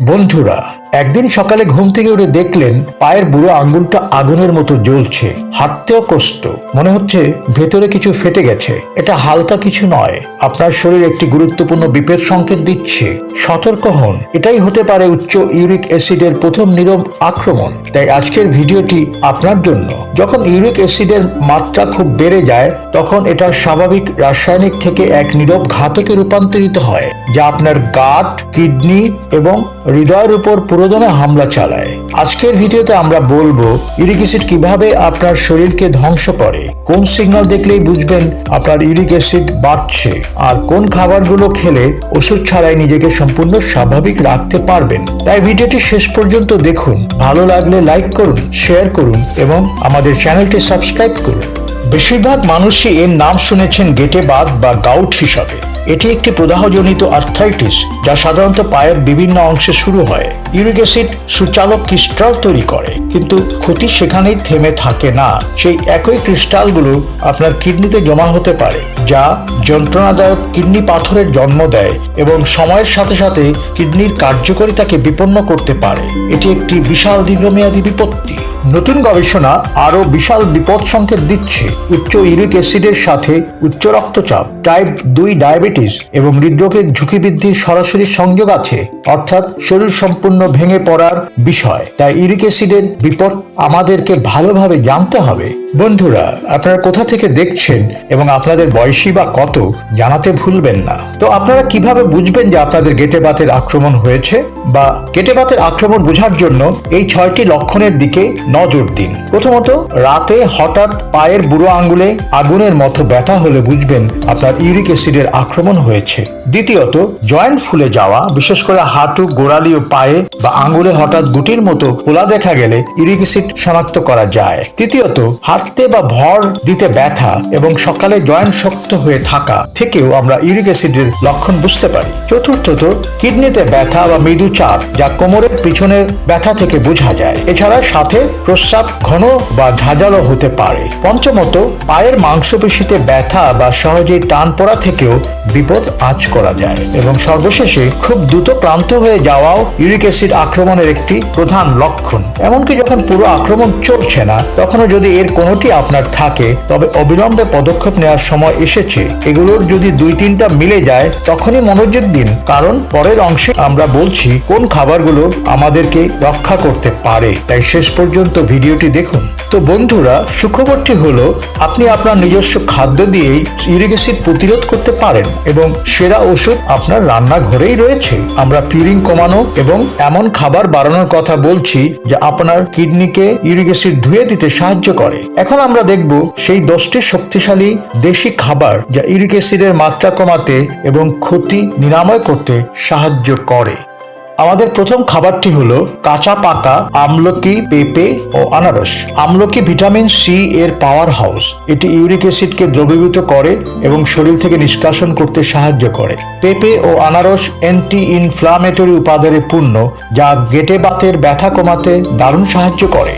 বন্ধুরা, একদিন সকালে ঘুম থেকে উঠে দেখলেন পায়ের বুড়ো আঙ্গুলটা আগুনের মতো জ্বলছে, হাঁটতেও কষ্ট। মনে হচ্ছে ভেতরে কিছু ফেটে গেছে। এটা হালকা কিছু নয়, আপনার শরীর একটি গুরুত্বপূর্ণ বিপদ সংকেত দিচ্ছে। সতর্ক হন, এটাই হতে পারে উচ্চ ইউরিক অ্যাসিডের প্রথম নীরব আক্রমণ। তাই আজকের ভিডিওটি আপনার জন্য। যখন ইউরিক অ্যাসিডের মাত্রা খুব বেড়ে যায়, তখন এটা স্বাভাবিক রাসায়নিক থেকে এক নীরব ঘাতকে রূপান্তরিত হয়, যা আপনার গাট, কিডনি এবং হৃদয়ের উপর পুরোদমে হামলা চালায়। আজকের ভিডিওতে আমরা বলব ইউরিক অ্যাসিড কীভাবে আপনার শরীরকে ধ্বংস করে, কোন সিগন্যাল দেখলেই বুঝবেন আপনার ইউরিক অ্যাসিড বাড়ছে, আর কোন খাবারগুলো খেলে ওষুধ ছাড়াই নিজেকে সম্পূর্ণ স্বাভাবিক রাখতে পারবেন। তাই ভিডিওটি শেষ পর্যন্ত দেখুন, ভালো লাগলে লাইক করুন, শেয়ার করুন, এবং আমাদের চ্যানেলটি সাবস্ক্রাইব করুন। বেশিরভাগ মানুষই এর নাম শুনেছেন গেটে বাত বা গাউট হিসাবে। এটি একটি প্রদাহজনিত আর্থ্রাইটিস যা সাধারণত পায়ের বিভিন্ন অংশে শুরু হয়। ইউরিক অ্যাসিড সুচালক ক্রিস্টাল তৈরি করে, কিন্তু ক্ষতি সেখানেই থেমে থাকে না। সেই একই ক্রিস্টালগুলো আপনার কিডনিতে জমা হতে পারে, যা যন্ত্রণাদায়ক কিডনি পাথরের জন্ম দেয় এবং সময়ের সাথে সাথে কিডনির কার্যকারিতাকে বিপন্ন করতে পারে। এটি একটি বিশাল দীর্ঘমেয়াদী বিপত্তি। নতুন গবেষণা আরও বিশাল বিপদ সংকেত দিচ্ছে। উচ্চ ইউরিক অ্যাসিডের সাথে উচ্চ রক্তচাপ টাইপ দুই ডায়াবেটিস এবং হৃদরোগের ঝুঁকি বৃদ্ধির সরাসরি সংযোগ আছে, অর্থাৎ শরীর সম্পূর্ণ ভেঙে পড়ার বিষয়। তাই ইউরিক অ্যাসিডের বিপদ আমাদেরকে ভালোভাবে জানতে হবে। বন্ধুরা, আপনারা কোথা থেকে দেখছেন এবং আপনাদের বয়সী বা কত জানাতে ভুলবেন না। তো আপনারা কীভাবে বুঝবেন যে আপনাদের গেটে বাতের আক্রমণ হয়েছে বা গেটে বাতের আক্রমণ বোঝার জন্য এই ছয়টি লক্ষণের দিকে নজর দিন। প্রথমত, রাতে হঠাৎ পায়ের বুড়ো আঙ্গুলে আগুনের মতো ব্যথা হলে বুঝবেন আপনার ইউরিক অ্যাসিডের আক্রমণ হয়েছে। দ্বিতীয়ত, জয়েন্ট ফুলে যাওয়া, বিশেষ করে হাঁটু, গোড়ালি ও পায়ে বা আঙ্গুলে হঠাৎ গুটির মতো ফোলা দেখা গেলে ইউরিক অ্যাসিড শনাক্ত করা যায়। তৃতীয়ত হাঁটতে বা ভর দিতে ব্যথা এবং সকালে জয়েন্ট শক্ত হয়ে থাকা থেকেও আমরা ইউরিক অ্যাসিডের লক্ষণ বুঝতে পারি। চতুর্থত, কিডনিতে ব্যথা বা মৃদু চাপ যা কোমরের পিছনে ব্যথা থেকে বোঝা যায়। এছাড়া সাথে প্রস্রাব ঘন বা ঝাঁঝালো হতে পারে। পঞ্চমত, পায়ের মাংসপেশিতে ব্যথা বা সহজেই টান পড়া থেকেও বিপদ আঁচ করা যায় এবং সর্বশেষে খুব দ্রুত ক্লান্ত হয়ে যাওয়াও ইউরিক অ্যাসিড আক্রমণের একটি প্রধান লক্ষণ। এমনকি যখন পুরো আক্রমণ চলছে না, তখনও যদি এর কোনোটি আপনার থাকে, তবে অবিলম্বে পদক্ষেপ নেওয়ার সময় এসেছে। এগুলোর যদি দুই তিনটা মিলে যায়, তখনই মনোযোগ দিন, কারণ পরের অংশে আমরা বলছি কোন খাবারগুলো আমাদেরকে রক্ষা করতে পারে। তাই শেষ পর্যন্ত ভিডিওটি দেখুন। তো বন্ধুরা, সুখবরটি হলো, আপনি আপনার নিজস্ব খাদ্য দিয়েই ইউরিক অ্যাসিড প্রতিরোধ করতে পারেন। এবং সেরা ওষুধ আপনার রান্নাঘরেই রয়েছে। আমরা পিরিং কমানো এবং এমন খাবার বাড়ানোর কথা বলছি যা আপনার কিডনিকে ইউরিক ধুয়ে দিতে সাহায্য করে। এখন আমরা দেখব সেই দশটি শক্তিশালী দেশি খাবার যা ইউরিক মাত্রা কমাতে এবং ক্ষতি নিরাময় করতে সাহায্য করে। আমাদের প্রথম খাবারটি হলো কাঁচা পাকা আমলকি, পেঁপে ও আনারস। আমলকি ভিটামিন সি এর পাওয়ার হাউস। এটি ইউরিক অ্যাসিডকে দ্রবীভূত করে এবং শরীর থেকে নিষ্কাশন করতে সাহায্য করে। পেঁপে ও আনারস অ্যান্টি ইনফ্লামেটরি উপাদানে পূর্ণ যা গেটে বাতের ব্যথা কমাতে দারুণ সাহায্য করে।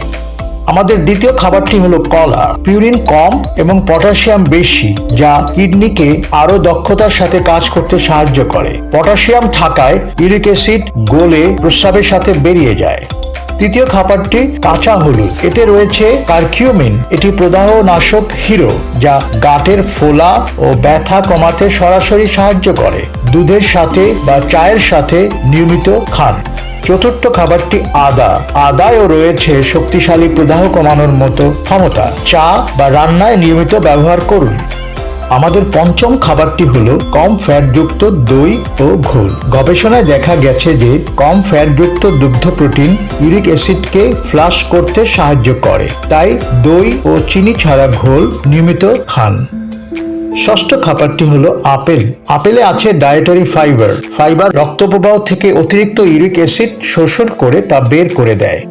আমাদের দ্বিতীয় খাবারটি হলো কলা, পিউরিন কম এবং পটাশিয়াম বেশি, যা কিডনিকে আরও দক্ষতার সাথে কাজ করতে সাহায্য করে। পটাশিয়াম থাকায় ইউরিক অ্যাসিড গোলে প্রস্রাবের সাথে বেরিয়ে যায়। তৃতীয় খাবারটি কাঁচা হলুদ। এতে রয়েছে কার্কিউমিন, এটি প্রদাহ নাশক হিরো, যা গাটের ফোলা ও ব্যথা কমাতে সরাসরি সাহায্য করে। দুধের সাথে বা চায়ের সাথে নিয়মিত খান। চতুর্থ খাবারটি আদা। আদায়ও রয়েছে শক্তিশালী প্রদাহ কমানোর মতো ক্ষমতা। চা বা রান্নায় নিয়মিত ব্যবহার করুন। আমাদের পঞ্চম খাবারটি হলো কম ফ্যাটযুক্ত দই ও ঘোল। গবেষণায় দেখা গেছে যে কম ফ্যাটযুক্ত দুগ্ধ প্রোটিন ইউরিক অ্যাসিডকে ফ্লাশ করতে সাহায্য করে। তাই দই ও চিনি ছাড়া ঘোল নিয়মিত খান। ষষ্ঠ খাবারটি হলো আপেল। আপেলে আছে ডায়েটারি ফাইবার ফাইবার রক্ত প্রবাহ থেকে অতিরিক্ত ইউরিক অ্যাসিড শোষণ করে তা বের করে দেয়।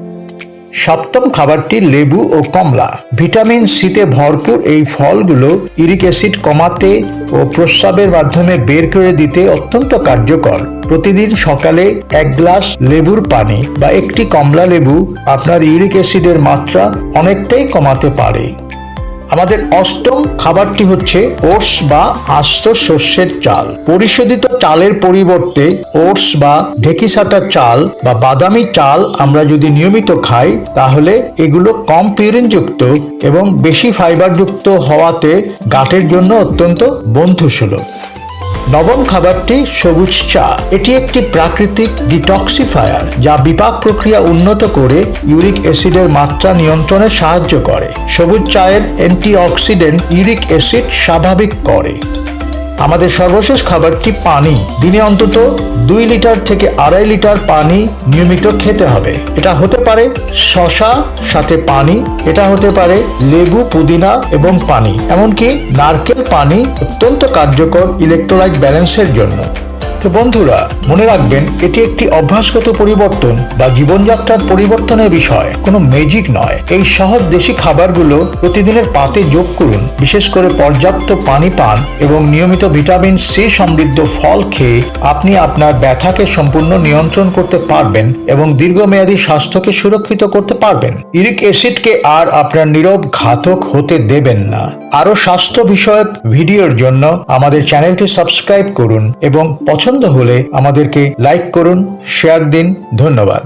সপ্তম খাবারটি লেবু ও কমলা। ভিটামিন সিতে ভরপুর এই ফলগুলো ইউরিক অ্যাসিড কমাতে ও প্রস্রাবের মাধ্যমে বের করে দিতে অত্যন্ত কার্যকর। প্রতিদিন সকালে এক গ্লাস লেবুর পানি বা একটি কমলা লেবু আপনার ইউরিক অ্যাসিডের মাত্রা অনেকটাই কমাতে পারে। আমাদের অষ্টম খাবারটি হচ্ছে ওটস বা আস্ত শস্যের চাল। পরিশোধিত চালের পরিবর্তে ওটস বা ঢেকিসাটা চাল বা বাদামি চাল আমরা যদি নিয়মিত খাই, তাহলে এগুলো কম পিউরিনযুক্ত এবং বেশি ফাইবারযুক্ত হওয়াতে গাটের জন্য অত্যন্ত বন্ধুসুলভ। নবম খাবারটি সবুজ চা। এটি একটি প্রাকৃতিক ডিটক্সিফায়ার যা বিপাক প্রক্রিয়া উন্নত করে ইউরিক অ্যাসিডের মাত্রা নিয়ন্ত্রণে সাহায্য করে। সবুজ চায়ের অ্যান্টিঅক্সিডেন্ট ইউরিক অ্যাসিড স্বাভাবিক করে। আমাদের সর্বশেষ খাবারটি পানি। দিনে অন্তত দুই লিটার থেকে আড়াই লিটার পানি নিয়মিত খেতে হবে। এটা হতে পারে শশা সাথে পানি। এটা হতে পারে লেবু, পুদিনা এবং পানি। এমনকি নারকেল পানি অত্যন্ত কার্যকর ইলেকট্রোলাইট ব্যালেন্সের জন্য। তো বন্ধুরা, মনে রাখবেন, এটি একটি অভ্যাসগত পরিবর্তন বা জীবনযাত্রার পরিবর্তনের বিষয়। কোনো ম্যাজিক নয়। এই সহজ দেশি খাবারগুলো প্রতিদিনের পাতে যোগ করুন। বিশেষ করে পর্যাপ্ত পানি পান এবং নিয়মিত ভিটামিন সি সমৃদ্ধ ফল খেয়ে আপনি আপনার ব্যথাকে সম্পূর্ণ নিয়ন্ত্রণ করতে পারবেন এবং দীর্ঘমেয়াদী স্বাস্থ্যকে সুরক্ষিত করতে পারবেন। ইউরিক অ্যাসিডকে আর আপনার নীরব ঘাতক হতে দেবেন না। আরও স্বাস্থ্য বিষয়ক ভিডিওর জন্য আমাদের চ্যানেলটি সাবস্ক্রাইব করুন এবং পছন্দ হলে আমাদেরকে লাইক করুন শেয়ার দিন ধন্যবাদ।